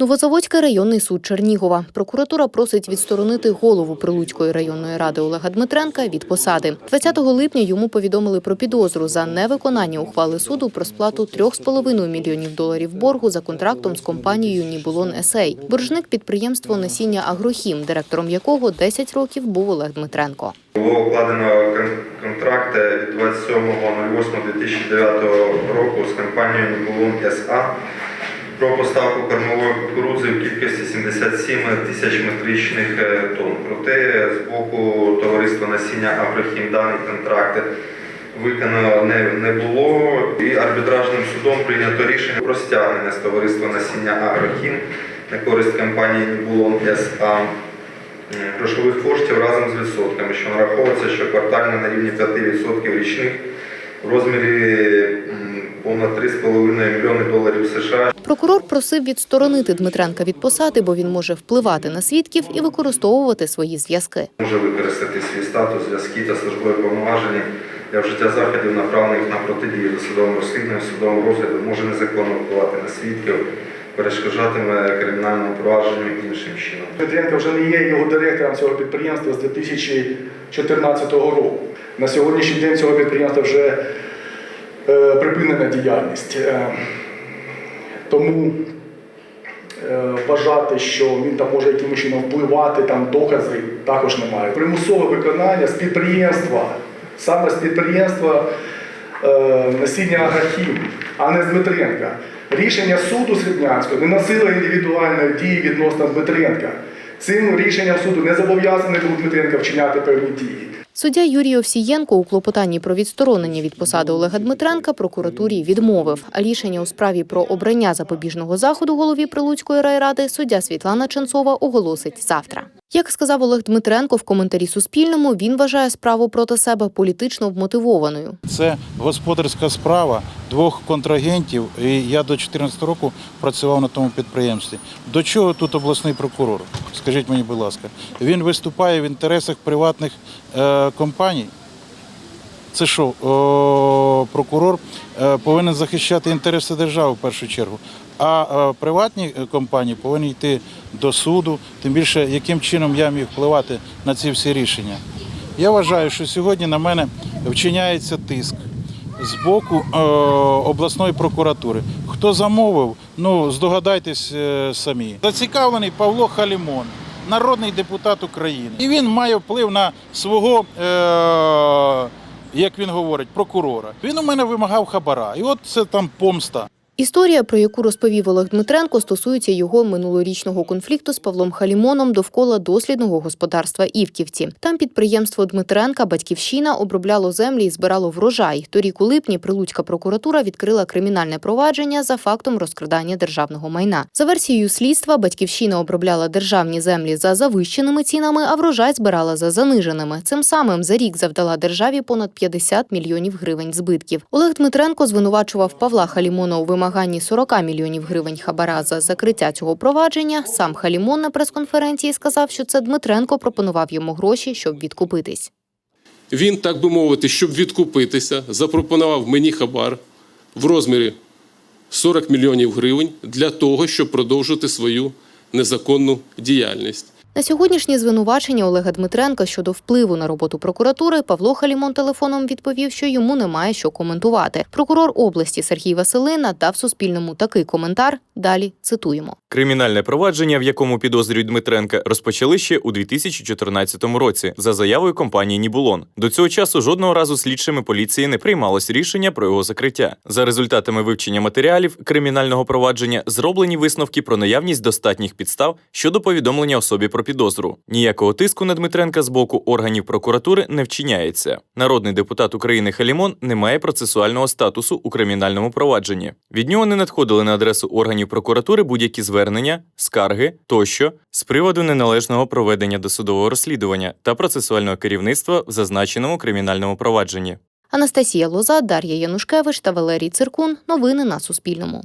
Новозаводський районний суд Чернігова. Прокуратура просить відсторонити голову Прилуцької районної ради Олега Дмитренка від посади. 20 липня йому повідомили про підозру за невиконання ухвали суду про сплату 3,5 мільйонів доларів боргу за контрактом з компанією Нібулон Есей. Боржник підприємство насіння Агрохім, директором якого 10 років був Олег Дмитренко. Було укладено кон- контракт від 27.08.2009 року з компанією Нібулон СА про поставку кормової кукурудзи в кількості 77 тисяч метричних е, тонн. Проте з боку товариства насіння Агрохім даний контракт виконано не, не було. І арбітражним судом прийнято рішення про стягнення з товариства насіння Агрохім на користь компанії Нібулон СА грошових коштів разом з відсотками, що нараховується щоквартально на рівні 5% річних в розмірі понад 3,5 мільйони доларів США. Прокурор просив відсторонити Дмитренка від посади, бо він може впливати на свідків і використовувати свої зв'язки. Може використати свій статус, зв'язки та службові повноваження для вжиття заходів, направлених на протидію досудовому розслідуванню, судовому розгляду, може незаконно впливати на свідків, перешкоджатиме кримінальному провадженню іншим чином. Петренко вже не є його директором цього підприємства з 2014 року. На сьогоднішній день цього підприємства вже е, припинена діяльність. Е, тому е, вважати, що він там може якимось чином впливати, там докази також немає. Примусове виконання з підприємства, саме з підприємства е, насіння Агрохім, а не з Дмитренка. Рішення суду Срібнянського не носило індивідуальної дії відносно Дмитренка. Цим рішенням суду не зобов'язаний був Дмитренка вчиняти певні дії. Суддя Юрій Овсієнко у клопотанні про відсторонення від посади Олега Дмитренка прокуратурі відмовив. А рішення у справі про обрання запобіжного заходу голові Прилуцької райради суддя Світлана Ченцова оголосить завтра. Як сказав Олег Дмитренко в коментарі Суспільному, він вважає справу проти себе політично вмотивованою. Це господарська справа двох контрагентів. І я до 2014 року працював на тому підприємстві. До чого тут обласний прокурор? Скажіть мені, будь ласка, він виступає в інтересах приватних е, компаній. Це що, о, прокурор е, повинен захищати інтереси держави в першу чергу, а е, приватні е, компанії повинні йти до суду, тим більше, яким чином я міг впливати на ці всі рішення. Я вважаю, що сьогодні на мене вчиняється тиск з боку е, обласної прокуратури. Хто замовив, ну здогадайтесь самі. Зацікавлений Павло Халімон, народний депутат України. І він має вплив на свого, е, як він говорить, прокурора. Він у мене вимагав хабара. І от це там помста. Історія, про яку розповів Олег Дмитренко, стосується його минулорічного конфлікту з Павлом Халімоном довкола дослідного господарства Івківці. Там підприємство Дмитренка Батьківщина обробляло землі і збирало врожай. Торік у липні Прилуцька прокуратура відкрила кримінальне провадження за фактом розкрадання державного майна. За версією слідства, батьківщина обробляла державні землі за завищеними цінами, а врожай збирала за заниженими. Цим самим за рік завдала державі понад 50 мільйонів гривень збитків. Олег Дмитренко звинувачував Павла Халімона у вимаганні 40 мільйонів гривень хабара за закриття цього провадження. Сам Халімон на прес-конференції сказав, що це Дмитренко пропонував йому гроші, щоб відкупитись. Він, так би мовити, щоб відкупитися, запропонував мені хабар в розмірі 40 мільйонів гривень для того, щоб продовжити свою незаконну діяльність. На сьогоднішнє звинувачення Олега Дмитренка щодо впливу на роботу прокуратури Павло Халімон телефоном відповів, що йому немає що коментувати. Прокурор області Сергій Василина дав Суспільному такий коментар. Далі цитуємо. Кримінальне провадження, в якому підозрюють Дмитренка, розпочали ще у 2014 році за заявою компанії Нібулон. До цього часу жодного разу слідчими поліції не приймалось рішення про його закриття. За результатами вивчення матеріалів кримінального провадження зроблені висновки про наявність достатніх підстав щодо повідомлення особі про підозру. Ніякого тиску на Дмитренка з боку органів прокуратури не вчиняється. Народний депутат України Халімон не має процесуального статусу у кримінальному провадженні. Від нього не надходили на адресу органів прокуратури будь-які звернення, скарги тощо з приводу неналежного проведення досудового розслідування та процесуального керівництва в зазначеному кримінальному провадженні. Анастасія Лоза, Дар'я Янушкевич та Валерій Циркун. Новини на Суспільному.